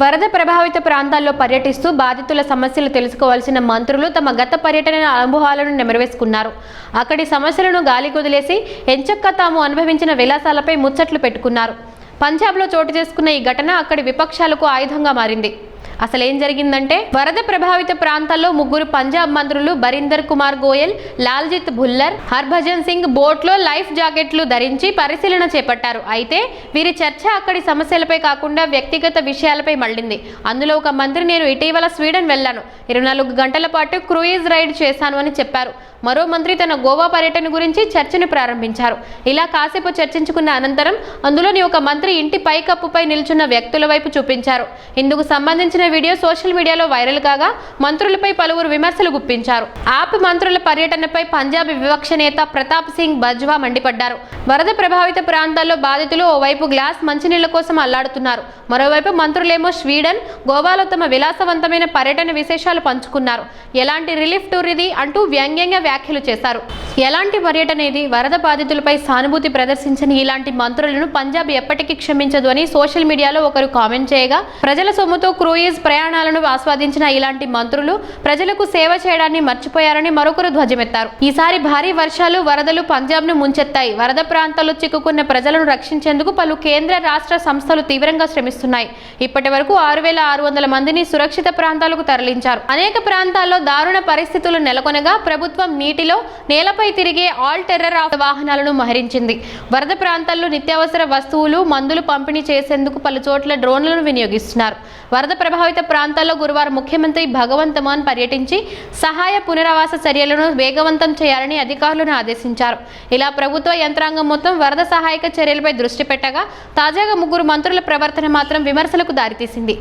వరద ప్రభావిత ప్రాంతాల్లో పర్యటిస్తూ బాధితుల సమస్యలు తెలుసుకోవాల్సిన మంత్రులు తమ గత పర్యటన అనుభవాలను నెమరవేసుకున్నారు. అక్కడి సమస్యలను గాలి కుదిలేసి ఎంచక్క తాము అనుభవించిన విలాసాలపై ముచ్చట్లు పెట్టుకున్నారు. పంజాబ్లో చోటు చేసుకున్న ఈ ఘటన అక్కడి విపక్షాలకు ఆయుధంగా మారింది. అసలు ఏం జరిగిందంటే వరద ప్రభావిత ప్రాంతాల్లో ముగ్గురు పంజాబ్ మంత్రులు బరీందర్ కుమార్ గోయల్ లాల్జిత్ భుల్లర్ హర్భజన్ సింగ్ బోట్లో లైఫ్ జాకెట్లు ధరించి పరిశీలన చేపట్టారు. అయితే వీరి చర్చ అక్కడి సమస్యలపై కాకుండా వ్యక్తిగత విషయాలపై మళ్ళింది. అందులో ఒక మంత్రి నేను ఇటీవల స్వీడన్ వెళ్ళాను. ఇరవై నాలుగు గంటల పాటు క్రూయిజ్ రైడ్ చేశాను అని చెప్పారు. మరో మంత్రి తన గోవా పర్యటన గురించి చర్చను ప్రారంభించారు. ఇలా కాసేపు చర్చించుకున్న అనంతరం అందులోని ఒక మంత్రి ఇంటి పైకప్పుపై నిల్చున్న వ్యక్తుల వైపు చూపించారు. ఇందుకు సంబంధించిన వీడియో సోషల్ మీడియాలో వైరల్ కాగా మంత్రులపై పలువురు విమర్శలు గుప్పించారు. ఆప్ మంత్రుల పర్యటనపై పంజాబ్ వివక్ష నేత ప్రతాప్ సింగ్ బజ్వా మండిపడ్డారు. వరద ప్రభావిత ప్రాంతాల్లో బాధితులు ఓవైపు గ్లాస్ మంచినీళ్ళ కోసం అల్లాడుతున్నారు. మరోవైపు మంత్రులేమో స్వీడన్ గోవాలో తమ విలాసవంతమైన పర్యటన విశేషాలు పంచుకున్నారు. ఎలాంటి రిలీఫ్ టూర్ ఇది అంటూ వ్యంగ్యంగా వ్యాఖ్యలు చేశారు. ఎలాంటి పర్యటనేది వరద బాధితులపై సానుభూతి ప్రదర్శించని ఇలాంటి మంత్రులను పంజాబ్ ఎప్పటికీ క్షమించదు అని సోషల్ మీడియాలో ఒకరు కామెంట్ చేయగా ప్రజల సొమ్ముతో క్రూయిజ్ ప్రయాణాలను ఆస్వాదించిన ఇలాంటి మంత్రులు ప్రజలకు సేవ చేయడాన్ని మర్చిపోయారని మరొకరు ధ్వజమెత్తారు. ఈసారి భారీ వర్షాలు వరదలు పంజాబ్ను ముంచెత్తాయి. వరద ప్రాంతాల్లో చిక్కుకున్న ప్రజలను రక్షించేందుకు పలు కేంద్ర రాష్ట్ర సంస్థలు తీవ్రంగా శ్రమిస్తున్నాయి. ఇప్పటి వరకు ఆరు వేల ఆరు వందల మందిని సురక్షిత ప్రాంతాలకు తరలించారు. అనేక ప్రాంతాల్లో దారుణ పరిస్థితులు నెలకొనగా ప్రభుత్వం నీటిలో నేలపై తిరిగే ఆల్ టెర్రర్ ఆఫ్ వాహనాలను మహరించింది. వరద ప్రాంతాల్లో నిత్యావసర వస్తువులు మందులు పంపిణీ చేసేందుకు పలు చోట్ల డ్రోన్లను వినియోగిస్తున్నారు. వరద ప్రభావిత ప్రాంతాల్లో గురువారం ముఖ్యమంత్రి భగవంత్ మాన్ పర్యటించి సహాయ పునరావాస చర్యలను వేగవంతం చేయాలని అధికారులను ఆదేశించారు. ఇలా ప్రభుత్వ యంత్రాంగం మొత్తం వరద సహాయక చర్యలపై దృష్టి పెట్టగా తాజాగా ముగ్గురు మంత్రుల ప్రవర్తన మాత్రం విమర్శలకు దారితీసింది.